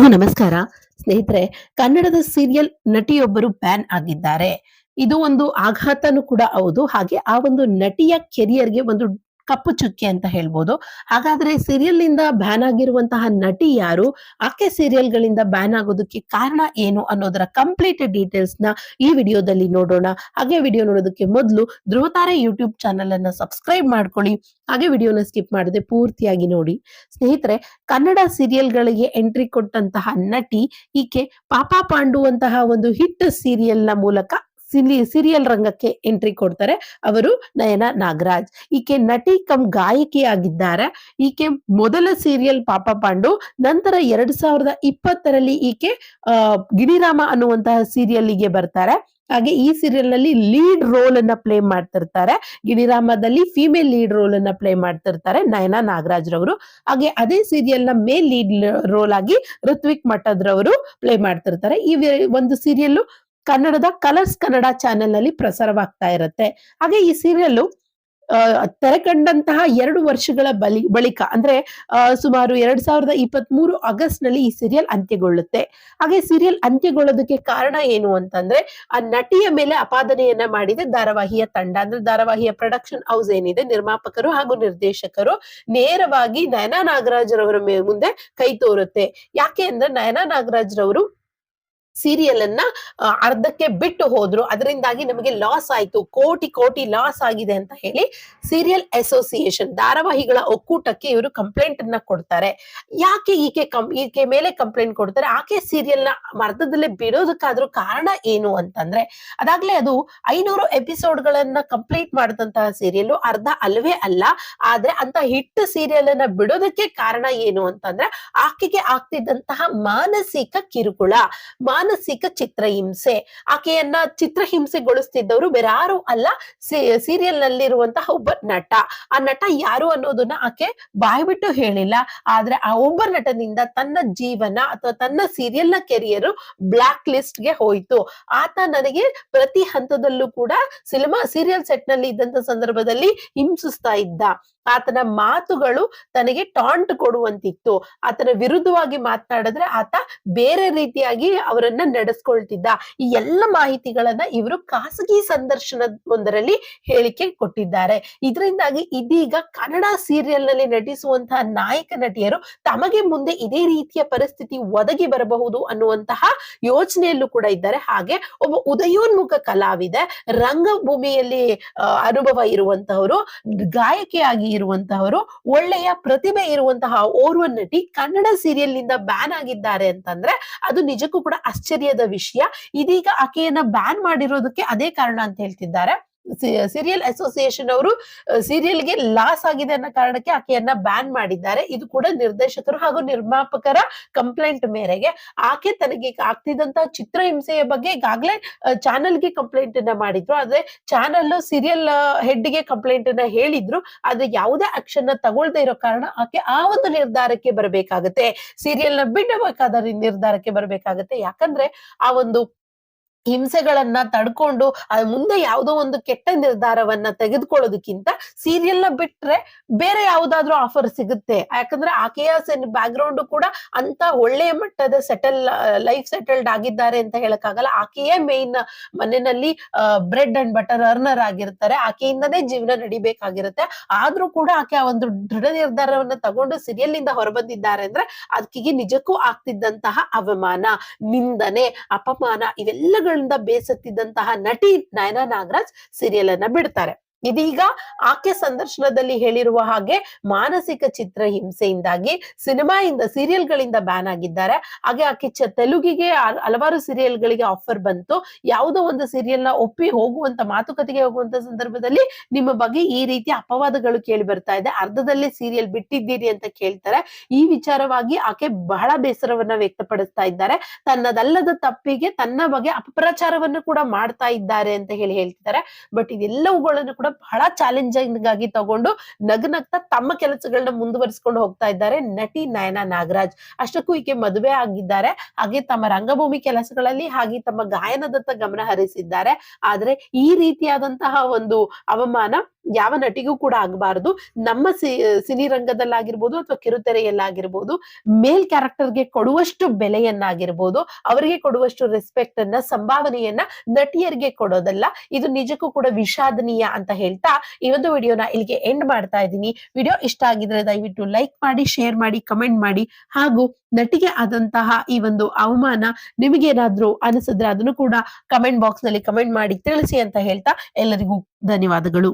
ಎಲ್ರಿಗೂ ನಮಸ್ಕಾರ. ಸ್ನೇಹಿತರೆ, ಕನ್ನಡದ ಸೀರಿಯಲ್ ನಟಿಯೊಬ್ಬರು ಬ್ಯಾನ್ ಆಗಿದ್ದಾರೆ. ಇದು ಒಂದು ಆಘಾತನೂ ಕೂಡ ಹೌದು. ಹಾಗೆ ಆ ಒಂದು ನಟಿಯ ಕೆರಿಯರ್ಗೆ ಒಂದು ಕಪ್ಪು ಚುಕ್ಕೆ ಅಂತ ಹೇಳ್ಬೋದು. ಹಾಗಾದ್ರೆ ಸೀರಿಯಲ್ನಿಂದ ಬ್ಯಾನ್ ಆಗಿರುವಂತಹ ನಟಿ ಯಾರು? ಆಕೆ ಸೀರಿಯಲ್ ಗಳಿಂದ ಬ್ಯಾನ್ ಆಗೋದಕ್ಕೆ ಕಾರಣ ಏನು ಅನ್ನೋದರ ಕಂಪ್ಲೀಟ್ ಡೀಟೇಲ್ಸ್ನ ಈ ವಿಡಿಯೋದಲ್ಲಿ ನೋಡೋಣ. ಹಾಗೆ ವಿಡಿಯೋ ನೋಡೋದಕ್ಕೆ ಮೊದಲು ಧ್ರುವತಾರೆ ಯೂಟ್ಯೂಬ್ ಚಾನಲ್ ಅನ್ನ ಸಬ್ಸ್ಕ್ರೈಬ್ ಮಾಡ್ಕೊಳ್ಳಿ. ಹಾಗೆ ವಿಡಿಯೋನ ಸ್ಕಿಪ್ ಮಾಡದೆ ಪೂರ್ತಿಯಾಗಿ ನೋಡಿ. ಸ್ನೇಹಿತರೆ, ಕನ್ನಡ ಸೀರಿಯಲ್ ಗಳಿಗೆ ಎಂಟ್ರಿ ಕೊಟ್ಟಂತಹ ನಟಿ ಈಕೆ ಪಾಪಾ ಪಾಂಡು ಅಂತಹ ಒಂದು ಹಿಟ್ ಸೀರಿಯಲ್ನ ಮೂಲಕ ಸೀರಿಯಲ್ ರಂಗಕ್ಕೆ ಎಂಟ್ರಿ ಕೊಡ್ತಾರೆ. ಅವರು ನಯನ ನಾಗರಾಜ್. ಈಕೆ ನಟಿ ಗಾಯಕಿ ಆಗಿದ್ದಾರೆ ಈಕೆ ಮೊದಲ ಸೀರಿಯಲ್ ಪಾಪ ಪಾಂಡು, ನಂತರ ಎರಡ್ ಸಾವಿರದ ಇಪ್ಪತ್ತರಲ್ಲಿ ಈಕೆ ಗಿಣಿರಾಮ ಅನ್ನುವಂತಹ ಸೀರಿಯಲ್ಗೆ ಬರ್ತಾರೆ. ಹಾಗೆ ಈ ಸೀರಿಯಲ್ನಲ್ಲಿ ಲೀಡ್ ರೋಲ್ ಅನ್ನ ಪ್ಲೇ ಮಾಡ್ತಿರ್ತಾರೆ. ಗಿಣಿರಾಮದಲ್ಲಿ ಫಿಮೇಲ್ ಲೀಡ್ ರೋಲ್ ಅನ್ನ ಪ್ಲೇ ಮಾಡ್ತಿರ್ತಾರೆ ನಯನ ನಾಗರಾಜ್ ರವರು ಹಾಗೆ ಅದೇ ಸೀರಿಯಲ್ನ ಮೇಲ್ ಲೀಡ್ ರೋಲ್ ಆಗಿ ಋತ್ವಿಕ್ ಮಠದ್ರವರು ಪ್ಲೇ ಮಾಡ್ತಿರ್ತಾರೆ. ಈ ಒಂದು ಸೀರಿಯಲ್ ಕನ್ನಡದ ಕಲರ್ಸ್ ಕನ್ನಡ ಚಾನೆಲ್ನಲ್ಲಿ ಪ್ರಸಾರವಾಗ್ತಾ ಇರುತ್ತೆ. ಹಾಗೆ ಈ ಸೀರಿಯಲ್ ತೆರೆ ಕಂಡಂತಹ ಎರಡು ವರ್ಷಗಳ ಬಲಿ, ಬಳಿಕ ಅಂದ್ರೆ ಸುಮಾರು ಎರಡ್ ಸಾವಿರದ ಇಪ್ಪತ್ತ್ ಮೂರು ಆಗಸ್ಟ್ನಲ್ಲಿ ಈ ಸೀರಿಯಲ್ ಅಂತ್ಯಗೊಳ್ಳುತ್ತೆ. ಹಾಗೆ ಸೀರಿಯಲ್ ಅಂತ್ಯಗೊಳ್ಳೋದಕ್ಕೆ ಕಾರಣ ಏನು ಅಂತಂದ್ರೆ, ಆ ನಟಿಯ ಮೇಲೆ ಅಪಾದನೆಯನ್ನ ಮಾಡಿದೆ ಧಾರಾವಾಹಿಯ ತಂಡ. ಅಂದ್ರೆ ಧಾರಾವಾಹಿಯ ಪ್ರೊಡಕ್ಷನ್ ಹೌಸ್ ಏನಿದೆ, ನಿರ್ಮಾಪಕರು ಹಾಗೂ ನಿರ್ದೇಶಕರು ನೇರವಾಗಿ ನಯನಾ ನಾಗರಾಜ್ ರವರ ಮುಂದೆ ಕೈ ತೋರುತ್ತೆ. ಯಾಕೆ ಅಂದ್ರೆ ನಯನಾ ನಾಗರಾಜ್ ರವರು ಸೀರಿಯಲ್ ಅನ್ನ ಅರ್ಧಕ್ಕೆ ಬಿಟ್ಟು ಹೋದ್ರು. ಅದರಿಂದಾಗಿ ನಮಗೆ ಲಾಸ್ ಆಯ್ತು. ಕೋಟಿ ಕೋಟಿ ಲಾಸ್ ಆಗಿದೆ ಅಂತ ಹೇಳಿ ಸೀರಿಯಲ್ ಅಸೋಸಿಯೇಷನ್ ಧಾರಾವಾಹಿಗಳ ಒಕ್ಕೂಟಕ್ಕೆ ಇವರು ಕಂಪ್ಲೇಂಟ್ ಅನ್ನ ಕೊಡ್ತಾರೆ. ಯಾಕೆ ಈಕೆ ಕಂ ಈಕೆ ಮೇಲೆ ಕಂಪ್ಲೇಂಟ್ ಕೊಡ್ತಾರೆ? ಆಕೆ ಸೀರಿಯಲ್ನ ಅರ್ಧದಲ್ಲೇ ಬಿಡೋದಕ್ಕಾದ್ರೂ ಕಾರಣ ಏನು ಅಂತಂದ್ರೆ, ಅದಾಗ್ಲೇ ಅದು ಐನೂರು ಎಪಿಸೋಡ್ ಗಳನ್ನ ಕಂಪ್ಲೀಟ್ ಮಾಡಿದಂತಹ ಸೀರಿಯಲ್ ಅರ್ಧ ಅಲ್ವೇ ಅಲ್ಲ. ಆದ್ರೆ ಅಂತ ಹಿಟ್ ಸೀರಿಯಲ್ ಅನ್ನ ಬಿಡೋದಕ್ಕೆ ಕಾರಣ ಏನು ಅಂತಂದ್ರೆ, ಆಕೆಗೆ ಆಗ್ತಿದ್ದಂತಹ ಮಾನಸಿಕ ಕಿರುಕುಳ. ಮಾನಸಿಕ ಚಿತ್ರಹಿಂಸೆ. ಆಕೆಯನ್ನ ಚಿತ್ರಹಿಂಸೆಗೊಳಿಸ್ತಿದ್ದವರು ಬೇರಾರು ಅಲ್ಲ ಸೀರಿಯಲ್ ನಲ್ಲಿರುವಂತಹ ಒಬ್ಬ ನಟ. ಆ ನಟ ಯಾರು ಅನ್ನೋದನ್ನ ಆಕೆ ಬಾಯ್ಬಿಟ್ಟು ಹೇಳಿಲ್ಲ. ಆದ್ರೆ ಆ ಒಬ್ಬ ನಟನಿಂದ ತನ್ನ ಜೀವನ ಅಥವಾ ತನ್ನ ಸೀರಿಯಲ್ನ ಕೆರಿಯರ್ ಬ್ಲಾಕ್ ಲಿಸ್ಟ್ಗೆ ಹೋಯ್ತು. ಆತ ನನಗೆ ಪ್ರತಿ ಹಂತದಲ್ಲೂ ಕೂಡ ಸಿನಿಮಾ, ಸೀರಿಯಲ್ ಸೆಟ್ನಲ್ಲಿ ಇದ್ದಂತ ಸಂದರ್ಭದಲ್ಲಿ ಹಿಂಸಿಸ್ತಾ ಇದ್ದ. ಆತನ ಮಾತುಗಳು ತನಗೆ ಟಾಂಟ್ ಕೊಡುವಂತಿತ್ತು. ಆತನ ವಿರುದ್ಧವಾಗಿ ಮಾತನಾಡಿದ್ರೆ ಆತ ಬೇರೆ ರೀತಿಯಾಗಿ ಅವರನ್ನ ನಡೆಸ್ಕೊಳ್ತಿದ್ದ. ಈ ಎಲ್ಲ ಮಾಹಿತಿಗಳನ್ನ ಇವರು ಖಾಸಗಿ ಸಂದರ್ಶನ ಒಂದರಲ್ಲಿ ಹೇಳಿಕೆ ಕೊಟ್ಟಿದ್ದಾರೆ. ಇದರಿಂದಾಗಿ ಇದೀಗ ಕನ್ನಡ ಸೀರಿಯಲ್ನಲ್ಲಿ ನಟಿಸುವಂತಹ ನಾಯಕ ನಟಿಯರು ತಮಗೆ ಮುಂದೆ ಇದೇ ರೀತಿಯ ಪರಿಸ್ಥಿತಿ ಒದಗಿ ಬರಬಹುದು ಅನ್ನುವಂತಹ ಯೋಚನೆಯಲ್ಲೂ ಕೂಡ ಇದ್ದಾರೆ. ಹಾಗೆ ಒಬ್ಬ ಉದಯೋನ್ಮುಖ ಕಲಾವಿದೆ, ರಂಗಭೂಮಿಯಲ್ಲಿ ಅನುಭವ ಇರುವಂತಹವರು, ಗಾಯಕಿಯಾಗಿ ಇರುವಂತಹವರು, ಒಳ್ಳೆಯ ಪ್ರತಿಭೆ ಇರುವಂತಹ ಓರ್ವ ನಟಿ ಕನ್ನಡ ಸೀರಿಯಲ್ನಿಂದ ಬ್ಯಾನ್ ಆಗಿದ್ದಾರೆ ಅಂತಂದ್ರೆ ಅದು ನಿಜಕ್ಕೂ ಕೂಡ ಆಶ್ಚರ್ಯದ ವಿಷಯ. ಇದೀಗ ಆಕೆಯನ್ನ ಬ್ಯಾನ್ ಮಾಡಿರೋದಕ್ಕೆ ಅದೇ ಕಾರಣ ಅಂತ ಹೇಳ್ತಿದ್ದಾರೆ. ಸೀರಿಯಲ್ ಅಸೋಸಿಯೇಷನ್ ಅವರು ಸೀರಿಯಲ್ಗೆ ಲಾಸ್ ಆಗಿದೆ ಅನ್ನೋ ಕಾರಣಕ್ಕೆ ಆಕೆಯನ್ನ ಬ್ಯಾನ್ ಮಾಡಿದ್ದಾರೆ. ಇದು ಕೂಡ ನಿರ್ದೇಶಕರು ಹಾಗೂ ನಿರ್ಮಾಪಕರ ಕಂಪ್ಲೇಂಟ್ ಮೇರೆಗೆ. ಆಕೆ ತನಗೆ ಆಗ್ತಿದ್ದಂತಹ ಚಿತ್ರಹಿಂಸೆಯ ಬಗ್ಗೆ ಈಗಾಗಲೇ ಚಾನೆಲ್ಗೆ ಕಂಪ್ಲೇಂಟ್ ಅನ್ನ ಮಾಡಿದ್ರು. ಆದ್ರೆ ಚಾನೆಲ್ ಸೀರಿಯಲ್ ಹೆಡ್ಗೆ ಕಂಪ್ಲೇಂಟ್ ಅನ್ನ ಹೇಳಿದ್ರು. ಆದ್ರೆ ಯಾವುದೇ ಆಕ್ಷನ್ನ ತಗೊಳ್ದೇ ಇರೋ ಕಾರಣ ಆಕೆ ಆ ಒಂದು ನಿರ್ಧಾರಕ್ಕೆ ಬರಬೇಕಾಗತ್ತೆ. ಸೀರಿಯಲ್ನ ಬಿಡಬೇಕಾದ ನಿರ್ಧಾರಕ್ಕೆ ಬರಬೇಕಾಗತ್ತೆ. ಯಾಕಂದ್ರೆ ಆ ಒಂದು ಹಿಂಸೆಗಳನ್ನ ತಡ್ಕೊಂಡು ಮುಂದೆ ಯಾವುದೋ ಒಂದು ಕೆಟ್ಟ ನಿರ್ಧಾರವನ್ನ ತೆಗೆದುಕೊಳ್ಳೋದಕ್ಕಿಂತ ಸೀರಿಯಲ್ನ ಬಿಟ್ರೆ ಬೇರೆ ಯಾವ್ದಾದ್ರು ಆಫರ್ ಸಿಗುತ್ತೆ. ಯಾಕಂದ್ರೆ ಆಕೆಯ ಬ್ಯಾಕ್ ಗ್ರೌಂಡ್ ಕೂಡ ಅಂತ ಒಳ್ಳೆಯ ಮಟ್ಟದ ಸೆಟಲ್ ಲೈಫ್ ಸೆಟಲ್ಡ್ ಆಗಿದ್ದಾರೆ ಅಂತ ಹೇಳಕ್ಕಾಗಲ್ಲ. ಆಕೆಯೇ ಮೇನ್ ಮನೆಯಲ್ಲಿ ಬ್ರೆಡ್ ಅಂಡ್ ಬಟರ್ ಅರ್ನರ್ ಆಗಿರ್ತಾರೆ. ಆಕೆಯಿಂದನೇ ಜೀವನ ನಡಿಬೇಕಾಗಿರುತ್ತೆ. ಆದ್ರೂ ಕೂಡ ಆಕೆ ಆ ಒಂದು ದೃಢ ನಿರ್ಧಾರವನ್ನ ತಗೊಂಡು ಸೀರಿಯಲ್ ಇಂದ ಹೊರಬಂದಿದ್ದಾರೆ ಅಂದ್ರೆ ಅದಕ್ಕಿಗೆ ನಿಜಕ್ಕೂ ಆಗ್ತಿದ್ದಂತಹ ಅವಮಾನ, ನಿಂದನೆ, ಅಪಮಾನ ಇವೆಲ್ಲಗಳಿಂದ ಬೇಸತ್ತಿದ್ದಂತಹ ನಟಿ ನಯನ ನಾಗರಾಜ್ ಸೀರಿಯಲ್ ಅನ್ನ ಬಿಡ್ತಾರೆ. ಇದೀಗ ಆಕೆ ಸಂದರ್ಶನದಲ್ಲಿ ಹೇಳಿರುವ ಹಾಗೆ ಮಾನಸಿಕ ಚಿತ್ರ ಹಿಂಸೆಯಿಂದಾಗಿ ಸಿನಿಮಾಯಿಂದ ಸೀರಿಯಲ್ ಗಳಿಂದ ಬ್ಯಾನ್ ಆಗಿದ್ದಾರೆ. ಹಾಗೆ ಆಕೆ ಚ, ತೆಲುಗಿಗೆ ಹಲ- ಹಲವಾರು ಸೀರಿಯಲ್ ಗಳಿಗೆ ಆಫರ್ ಬಂತು. ಯಾವುದೋ ಒಂದು ಸೀರಿಯಲ್ನ ಒಪ್ಪಿ ಹೋಗುವಂತ, ಮಾತುಕತೆಗೆ ಹೋಗುವಂತ ಸಂದರ್ಭದಲ್ಲಿ ನಿಮ್ಮ ಬಗ್ಗೆ ಈ ರೀತಿ ಅಪವಾದಗಳು ಕೇಳಿ ಬರ್ತಾ ಇದೆ. ಅರ್ಧದಲ್ಲೇ ಸೀರಿಯಲ್ ಬಿಟ್ಟಿದ್ದೀರಿ ಅಂತ ಕೇಳ್ತಾರೆ. ಈ ವಿಚಾರವಾಗಿ ಆಕೆ ಬಹಳ ಬೇಸರವನ್ನ ವ್ಯಕ್ತಪಡಿಸ್ತಾ ಇದ್ದಾರೆ. ತನ್ನದಲ್ಲದ ತಪ್ಪಿಗೆ ತನ್ನ ಬಗ್ಗೆ ಅಪಪ್ರಚಾರವನ್ನು ಕೂಡ ಮಾಡ್ತಾ ಇದ್ದಾರೆ ಅಂತ ಹೇಳಿ ಹೇಳ್ತಿದ್ದಾರೆ. ಬಟ್ ಇದೆಲ್ಲವುಗಳನ್ನು ಕೂಡ ಬಹಳ ಚಾಲೆಂಜಿಂಗ್ ಆಗಿ ತಗೊಂಡು ನಗನಗ್ತಾ ತಮ್ಮ ಕೆಲಸಗಳನ್ನ ಮುಂದುವರಿಸಿಕೊಂಡು ಹೋಗ್ತಾ ಇದ್ದಾರೆ ನಟಿ ನಯನ ನಾಗರಾಜ್. ಅಷ್ಟಕ್ಕೂ ಈಕೆ ಮದುವೆ ಆಗಿದ್ದಾರೆ. ಹಾಗೆ ತಮ್ಮ ರಂಗಭೂಮಿ ಕೆಲಸಗಳಲ್ಲಿ ಹಾಗೆ ತಮ್ಮ ಗಾಯನದತ್ತ ಗಮನ ಹರಿಸಿದ್ದಾರೆ. ಆದ್ರೆ ಈ ರೀತಿಯಾದಂತಹ ಒಂದು ಅವಮಾನ ಯಾವ ನಟಿಗೂ ಕೂಡ ಆಗಬಾರದು. ನಮ್ಮ ಸಿ, ಸಿನಿ ರಂಗದಲ್ಲಾಗಿರ್ಬೋದು ಅಥವಾ ಕಿರುತೆರೆಯಲ್ಲಾಗಿರ್ಬೋದು, ಮೇಲ್ ಕ್ಯಾರೆಕ್ಟರ್ಗೆ ಕೊಡುವಷ್ಟು ಬೆಲೆಯನ್ನಾಗಿರ್ಬೋದು, ಅವರಿಗೆ ಕೊಡುವಷ್ಟು ರೆಸ್ಪೆಕ್ಟ್ ಅನ್ನ ಸಂಭಾವನೆಯನ್ನ ನಟಿಯರಿಗೆ ಕೊಡೋದಲ್ಲ. ಇದು ನಿಜಕ್ಕೂ ಕೂಡ ವಿಷಾದನೀಯ ಅಂತ ಹೇಳ್ತಾ ಈ ಒಂದು ವಿಡಿಯೋನ ಇಲ್ಲಿಗೆ ಎಂಡ್ ಮಾಡ್ತಾ ಇದ್ದೀನಿ. ವಿಡಿಯೋ ಇಷ್ಟ ಆಗಿದ್ರೆ ದಯವಿಟ್ಟು ಲೈಕ್ ಮಾಡಿ, ಶೇರ್ ಮಾಡಿ, ಕಮೆಂಟ್ ಮಾಡಿ. ಹಾಗೂ ನಟಿಗೆ ಆದಂತಹ ಈ ಒಂದು ಅವಮಾನ ನಿಮಗೇನಾದ್ರೂ ಅನಿಸಿದ್ರೆ ಅದನ್ನು ಕೂಡ ಕಮೆಂಟ್ ಬಾಕ್ಸ್ನಲ್ಲಿ ಕಮೆಂಟ್ ಮಾಡಿ ತಿಳಿಸಿ ಅಂತ ಹೇಳ್ತಾ ಎಲ್ಲರಿಗೂ ಧನ್ಯವಾದಗಳು.